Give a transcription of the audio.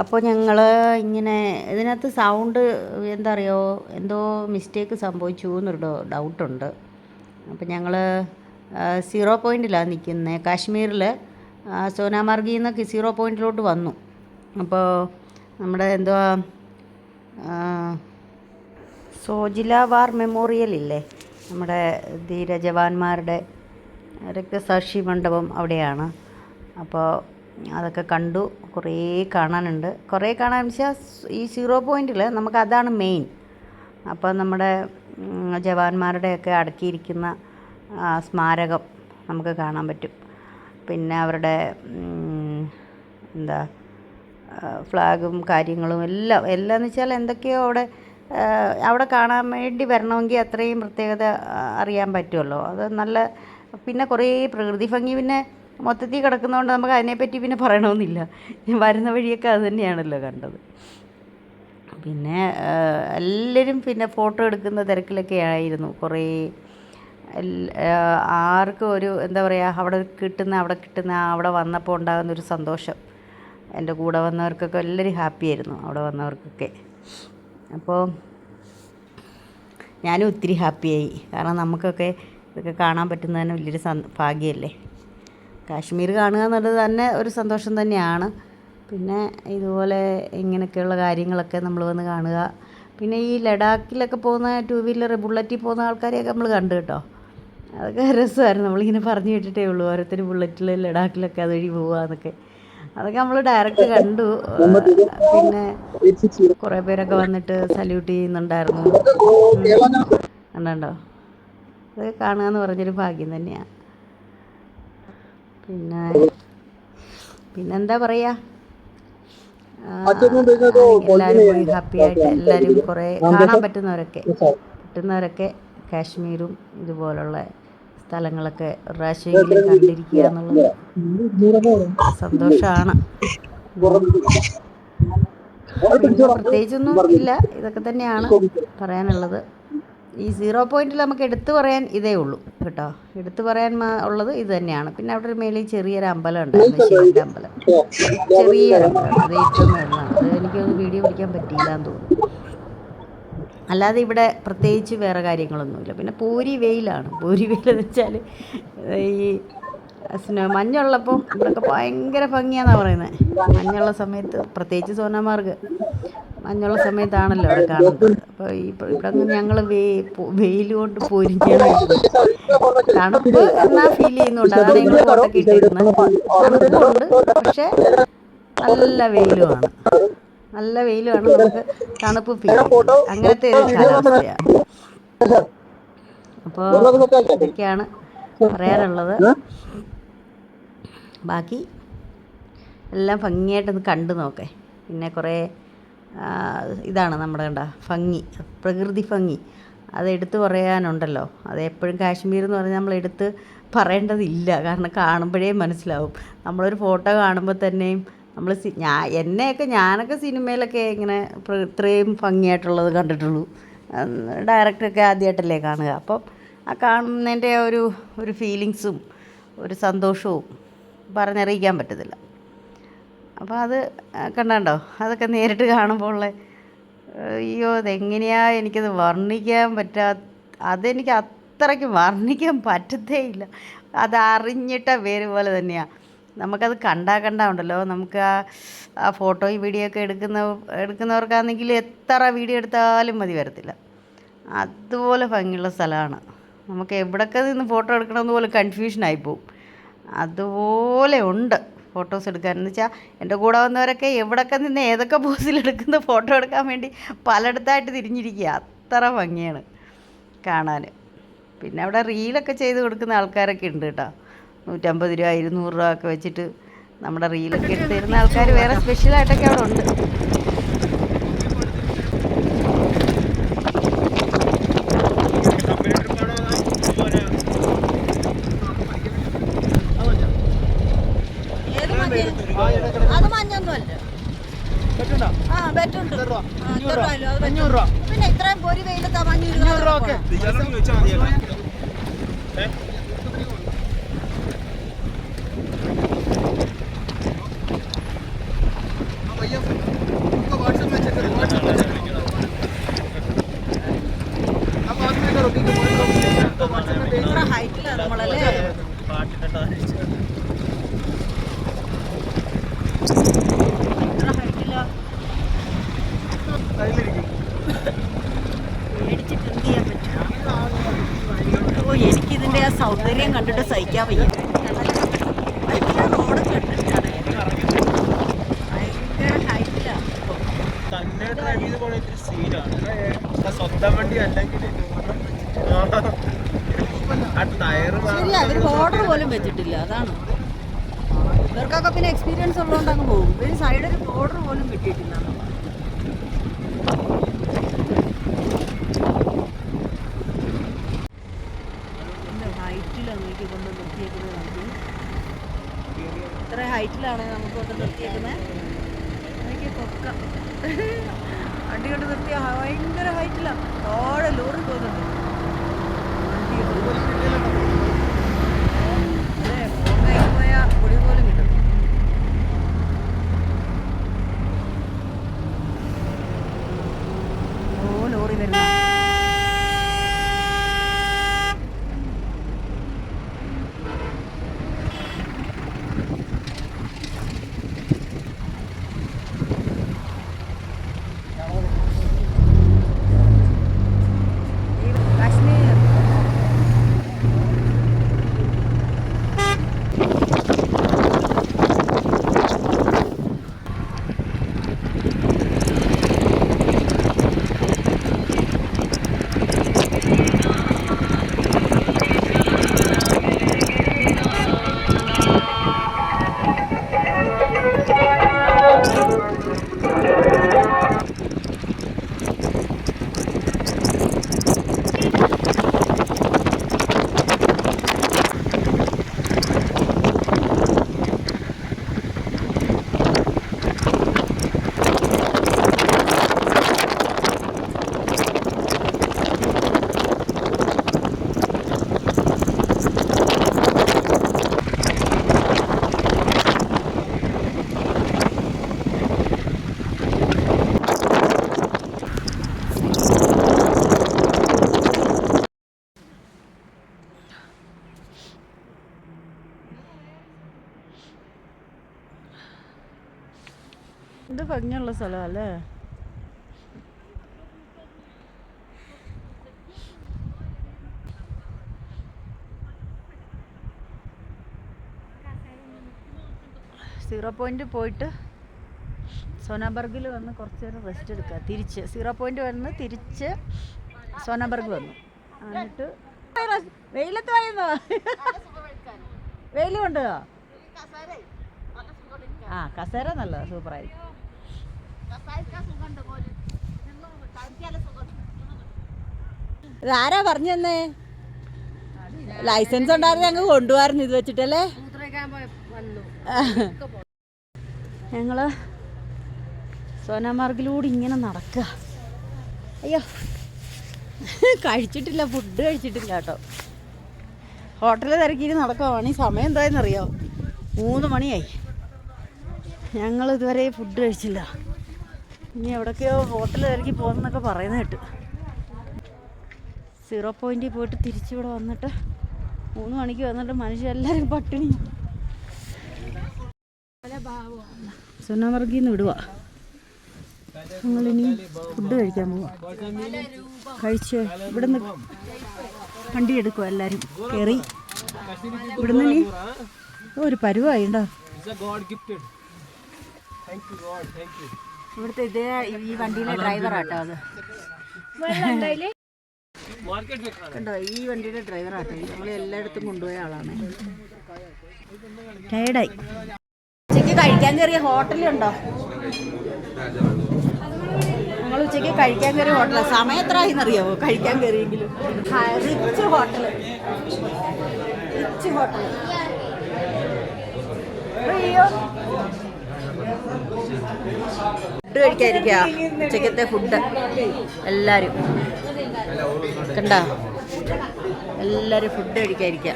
അപ്പോൾ ഞങ്ങൾ ഇങ്ങനെ ഇതിനകത്ത് സൗണ്ട് എന്താ അറിയോ? എന്തോ മിസ്റ്റേക്ക് സംഭവിച്ചു എന്നൊരു ഡൗട്ടുണ്ട് അപ്പോൾ ഞങ്ങൾ സീറോ പോയിന്റിലാണ് നിൽക്കുന്നത് കാശ്മീരിൽ സോനാമാർഗിൽ നിന്ന് സീറോ പോയിന്റിലോട്ട് വന്നു. അപ്പോൾ നമ്മുടെ എന്തോ സോജില വാർ മെമ്മോറിയൽ ഇല്ലേ? നമ്മുടെ ധീര ജവാന്മാരുടെ രക്തസാക്ഷി മണ്ഡപം അവിടെയാണ്. അപ്പോൾ അതൊക്കെ കണ്ടു കുറേ കാണാനുണ്ട്. കുറേ കാണാൻ വെച്ചാൽ ഈ സീറോ പോയിന്റിൽ നമുക്ക് അതാണ് മെയിൻ. അപ്പോൾ നമ്മുടെ ജവാന്മാരുടെയൊക്കെ അടക്കിയിരിക്കുന്ന സ്മാരകം നമുക്ക് കാണാൻ പറ്റും. പിന്നെ അവരുടെ എന്താ ഫ്ലാഗും കാര്യങ്ങളും എല്ലാം എല്ലാം എന്ന് വെച്ചാൽ എന്തൊക്കെയോ അവിടെ അവിടെ കാണാൻ വേണ്ടി വരണമെങ്കിൽ അത്രയും പ്രത്യേകത അറിയാൻ പറ്റുമല്ലോ. അത് നല്ല പിന്നെ കുറേ പ്രകൃതി ഭംഗി. പിന്നെ മൊത്തത്തിൽ കിടക്കുന്നതുകൊണ്ട് നമുക്ക് അതിനെപ്പറ്റി പിന്നെ പറയണമെന്നില്ല വരുന്ന വഴിയൊക്കെ അത് തന്നെയാണല്ലോ കണ്ടത്. പിന്നെ എല്ലാവരും പിന്നെ ഫോട്ടോ എടുക്കുന്ന തിരക്കിലൊക്കെ ആയിരുന്നു കുറേ. ആർക്കും ഒരു എന്താ പറയുക അവിടെ കിട്ടുന്ന അവിടെ കിട്ടുന്ന അവിടെ വന്നപ്പോൾ ഉണ്ടാകുന്ന ഒരു സന്തോഷം. എന്റെ കൂടെ വന്നവർക്കൊക്കെ എല്ലാവരും ഹാപ്പി ആയിരുന്നു അവിടെ വന്നവർക്കൊക്കെ. അപ്പോൾ ഞാനും ഒത്തിരി ഹാപ്പിയായി. കാരണം നമുക്കൊക്കെ ഇതൊക്കെ കാണാൻ പറ്റുന്നതിന് വലിയൊരു ഭാഗ്യമല്ലേ? കാശ്മീർ കാണുക എന്നുള്ളത് തന്നെ ഒരു സന്തോഷം തന്നെയാണ്. പിന്നെ ഇതുപോലെ ഇങ്ങനെയൊക്കെയുള്ള കാര്യങ്ങളൊക്കെ നമ്മൾ വന്ന് കാണുക. പിന്നെ ഈ ലഡാക്കിലൊക്കെ പോകുന്ന ടൂ വീലർ ബുള്ളറ്റിൽ പോകുന്ന ആൾക്കാരെയൊക്കെ നമ്മൾ കണ്ടു കേട്ടോ. അതൊക്കെ രസമായിരുന്നു. നമ്മളിങ്ങനെ പറഞ്ഞു കേട്ടിട്ടേ ഉള്ളൂ ഓരോരുത്തർ ബുള്ളറ്റിൽ ലഡാക്കിലൊക്കെ അതുവഴി പോവാന്നൊക്കെ അതൊക്കെ നമ്മൾ ഡയറക്റ്റ് കണ്ടു. പിന്നെ കുറേ പേരൊക്കെ വന്നിട്ട് സല്യൂട്ട് ചെയ്യുന്നുണ്ടായിരുന്നു. കണ്ടോ? അതൊക്കെ കാണുക എന്ന് പറഞ്ഞൊരു ഭാഗ്യം തന്നെയാണ് പിന്നെ പിന്നെന്താ പറയുക എല്ലാവരും പോയി ഹാപ്പി ആയിട്ട് എല്ലാവരും കുറേ കാണാൻ പറ്റുന്നവരൊക്കെ പറ്റുന്നവരൊക്കെ കാശ്മീരും ഇതുപോലുള്ള സ്ഥലങ്ങളൊക്കെ പ്രാവശ്യമെങ്കിലും കണ്ടിരിക്കുക എന്നുള്ളത് സന്തോഷമാണ് പ്രത്യേകിച്ചൊന്നും ഇല്ല. ഇതൊക്കെ തന്നെയാണ് പറയാനുള്ളത്. ഈ സീറോ പോയിന്റിൽ നമുക്ക് എടുത്തു പറയാൻ ഇതേ ഉള്ളൂ കേട്ടോ. എടുത്തു പറയാൻ ഉള്ളത് ഇത് തന്നെയാണ്. പിന്നെ അവിടെ ഒരു മേളിൽ ചെറിയൊരു അമ്പലം ഉണ്ടായിരുന്നു ശിവന്റെ അമ്പലം. ചെറിയൊരു അമ്പലം. അത് ഏറ്റവും മേളിലാണ് അത് എനിക്കൊന്ന് വീഡിയോ പിടിക്കാൻ പറ്റിയില്ല എന്ന് തോന്നുന്നു. അല്ലാതെ ഇവിടെ പ്രത്യേകിച്ച് വേറെ കാര്യങ്ങളൊന്നുമില്ല. പിന്നെ പൂരി വെയിലാണ്. പൂരി വെയിലെന്ന് വെച്ചാൽ ഈ സ്നോ മഞ്ഞുള്ളപ്പം ഇവിടെയൊക്കെ ഭയങ്കര ഭംഗിയാണെന്നാണ് പറയുന്നത് മഞ്ഞുള്ള സമയത്ത് പ്രത്യേകിച്ച് സോനാമാർഗ് മഞ്ഞുള്ള സമയത്താണല്ലോ അവിടെ കാണുന്നത്. അപ്പോൾ ഈ ഇവിടെ ഞങ്ങൾ വേ വെയിൽ കൊണ്ട് പൊരിഞ്ഞാണ്. തണുപ്പ് എന്നാ ഫീൽ ചെയ്യുന്നുണ്ട്? അതാണ് ഞങ്ങൾ കോട്ടൊക്കെ ഇട്ടിരുന്നത് തണുപ്പുണ്ട് പക്ഷേ നല്ല വെയിലുമാണ്. നല്ല വെയിലുമാണ്. നമുക്ക് തണുപ്പ് ഫീൽ അങ്ങനത്തെ ഒരു കാലാവസ്ഥയാണ്. അപ്പോൾ ഇതൊക്കെയാണ് പറയാനുള്ളത്. ബാക്കി എല്ലാം ഭംഗിയായിട്ടൊന്ന് കണ്ടു നോക്കേ. പിന്നെ കുറേ ഇതാണ് നമ്മുടെ കണ്ട ഭംഗി പ്രകൃതി ഭംഗി. അതെടുത്ത് പറയാനുണ്ടല്ലോ. അത് എപ്പോഴും കാശ്മീർ എന്ന് പറഞ്ഞാൽ നമ്മൾ എടുത്ത് പറയേണ്ടതില്ല. കാരണം കാണുമ്പോഴേ മനസ്സിലാവും. നമ്മളൊരു ഫോട്ടോ കാണുമ്പോൾ തന്നെയും നമ്മൾ ഞാൻ എന്നെയൊക്കെ ഞാനൊക്കെ സിനിമയിലൊക്കെ ഇങ്ങനെ ഇത്രയും ഭംഗിയായിട്ടുള്ളത് കണ്ടിട്ടുള്ളൂ. ഡയറക്ടറൊക്കെ ആദ്യമായിട്ടല്ലേ കാണുക. അപ്പം ആ കാണുന്നതിന്റെ ഒരു ഒരു ഫീലിങ്സും ഒരു സന്തോഷവും പറഞ്ഞറിയിക്കാൻ പറ്റത്തില്ല. അപ്പോൾ അത് കണ്ടോ അതൊക്കെ നേരിട്ട് കാണുമ്പോൾ ഉള്ള അയ്യോ അതെങ്ങനെയാ എനിക്കത് വർണിക്കാൻ പറ്റാ അതെനിക്ക് അത്രയ്ക്ക് വർണിക്കാൻ പറ്റത്തേ ഇല്ല അത് അറിഞ്ഞിട്ട പേര് പോലെ തന്നെയാണ് നമുക്കത് കണ്ടാ കണ്ടാ ഉണ്ടല്ലോ. നമുക്ക് ആ ആ ഫോട്ടോയും വീഡിയോ ഒക്കെ എടുക്കുന്ന എടുക്കുന്നവർക്കാണെങ്കിൽ എത്ര വീഡിയോ എടുത്താലും മതി വരത്തില്ല. അതുപോലെ ഭംഗിയുള്ള സ്ഥലമാണ്. നമുക്ക് എവിടൊക്കെ നിന്ന് ഫോട്ടോ എടുക്കണമെന്ന് പോലും കൺഫ്യൂഷനായി പോവും. അതുപോലെ ഉണ്ട് ഫോട്ടോസ് എടുക്കാൻ. എന്ന് വെച്ചാൽ എന്റെ കൂടെ വന്നവരൊക്കെ എവിടൊക്കെ നിന്ന് ഏതൊക്കെ പോസിലെടുക്കുന്ന ഫോട്ടോ എടുക്കാൻ വേണ്ടി പലയിടത്തായിട്ട് തിരിഞ്ഞിരിക്കുക. അത്ര ഭംഗിയാണ് കാണാൻ. പിന്നെ അവിടെ റീലൊക്കെ ചെയ്ത് കൊടുക്കുന്ന ആൾക്കാരൊക്കെ ഉണ്ട് കേട്ടോ. നൂറ്റമ്പത് രൂപ ഇരുന്നൂറ് രൂപ ഒക്കെ വെച്ചിട്ട് നമ്മുടെ റീലൊക്കെ എടുത്ത് തരുന്ന ആൾക്കാർ വേറെ സ്പെഷ്യലായിട്ടൊക്കെ അവിടെ ഉണ്ട്. അത് മഞ്ഞൊന്നുമല്ല. ആ ബെറ്റുണ്ട്? അത് ബെറ്റുണ്ട്. പിന്നെ ഇത്രയും പൊരി വെയിലത്താ മഞ്ഞ ഇരുന്നൂറ് രൂപ പേടിച്ചിട്ട് എന്ത് ചെയ്യാൻ എനിക്കിതിന്റെ ആ സൗന്ദര്യം കണ്ടിട്ട് സഹിക്കാൻ വയ്യ. റോഡ് കണ്ടിട്ടാണ് ഭയങ്കര ഹൈറ്റിലാണ് തന്നെ ഡ്രൈവ് ചെയ്ത് പോണ ഇത്തിരി സീനാണ് സ്വന്തം വണ്ടി അല്ലെങ്കിൽ ആ ടയർ ശരി അവർ ബോർഡർ പോലും വെച്ചിട്ടില്ല അതാണ്. ഇവർക്കൊക്കെ പിന്നെ എക്സ്പീരിയൻസ് ഉള്ളതുകൊണ്ട് അങ്ങ് പോകും. ഇവർ സൈഡിൽ ബോർഡർ പോലും കിട്ടിയിട്ടില്ല. ഹൈറ്റിലാണ് എനിക്ക് കൊണ്ട് നിർത്തിയേക്കുന്നത് നമുക്ക് ഇത്ര ഹൈറ്റിലാണ് നമുക്ക് കൊണ്ട് നിർത്തിയേക്കുന്നത് എനിക്ക് കൊക്ക വണ്ടി കൊണ്ട് നിർത്തിയ ഭയങ്കര ഹൈറ്റിലാണ് ഓടെ ലോറി പോകുന്നുണ്ട്. അതെ ബോംബെയിൽ പോയ പൊടി പോലും കിട്ടും ഓ ലോറി വരുന്ന കാശ്മീർ ഇത് ഭംഗിയുള്ള സ്ഥലമല്ലേ? സീറോ പോയിന്റ് പോയിട്ട് സോനാബർഗിൽ വന്ന് കുറച്ച് നേരം റെസ്റ്റ് എടുക്കുക. തിരിച്ച് സീറോ പോയിന്റ് വന്ന് തിരിച്ച് സോനാബർഗ് വന്നു. എന്നിട്ട് വെയിലത്ത് വായുന്നോ? വെയിൽ കൊണ്ടോ ആ കസേര നല്ലതാ സൂപ്പറായിരിക്കും. ഇതാരാ പറഞ്ഞു തന്നേ ലൈസൻസ് ഉണ്ടായിരുന്നു ഞങ്ങൾ കൊണ്ടുപോകാറുണ്ട് ഇത് വെച്ചിട്ടല്ലേ? ഞങ്ങൾ സോനാമാർഗിലൂടെ ഇങ്ങനെ നടക്കുക അയ്യോ. കഴിച്ചിട്ടില്ല ഫുഡ് കഴിച്ചിട്ടില്ല കേട്ടോ. ഹോട്ടലിൽ തിരക്കിയിട്ട് നടക്കുവാണ്. ഈ സമയം എന്തായെന്നറിയോ? മൂന്ന് മണിയായി. ഞങ്ങൾ ഇതുവരെ ഫുഡ് കഴിച്ചില്ല. ഇനി എവിടെക്കെയോ ഹോട്ടലിൽ തിരക്കി പോകുന്നൊക്കെ പറയുന്ന കേട്ട്. സീറോ പോയിന്റിൽ പോയിട്ട് തിരിച്ചിവിടെ വന്നിട്ട് മൂന്ന് മണിക്ക് വന്നിട്ട് മനുഷ്യരെല്ലാവരും പട്ടിണി. സുനാമർഗിന്ന് വിടുക ഞങ്ങളിനി ഫുഡ് കഴിക്കാൻ പോവാം. കഴിച്ച് ഇവിടുന്ന് വണ്ടി എടുക്കുക എല്ലാവരും കയറി ഇവിടുന്ന് ഇനി ഒരു പരുവായി ഇവിടുത്തെ ഇതേ ഈ വണ്ടിയിലെ ഡ്രൈവറാട്ടോ അത്. കണ്ടോ ഈ വണ്ടിയുടെ ഡ്രൈവറാട്ടോ ഞങ്ങൾ എല്ലായിടത്തും കൊണ്ടുപോയ ആളാണ്. ടയർഡായി. ഉച്ചയ്ക്ക് കഴിക്കാൻ കയറിയ ഹോട്ടലുണ്ടോ ഞങ്ങൾ ഉച്ചയ്ക്ക് കഴിക്കാൻ കയറിയ ഹോട്ടല സമയം എത്ര ആയിന്നറിയാവോ കഴിക്കാൻ കയറിയെങ്കിലും. റിച്ച് ഹോട്ടൽ റിച്ച് ഹോട്ടൽ അയ്യോ. ഫുഡ് കഴിക്കാതിരിക്കുക. ഉച്ചക്കത്തെ ഫുഡ്. എല്ലാരും. കണ്ട? എല്ലാരും ഫുഡ് കഴിക്കാതിരിക്കുക.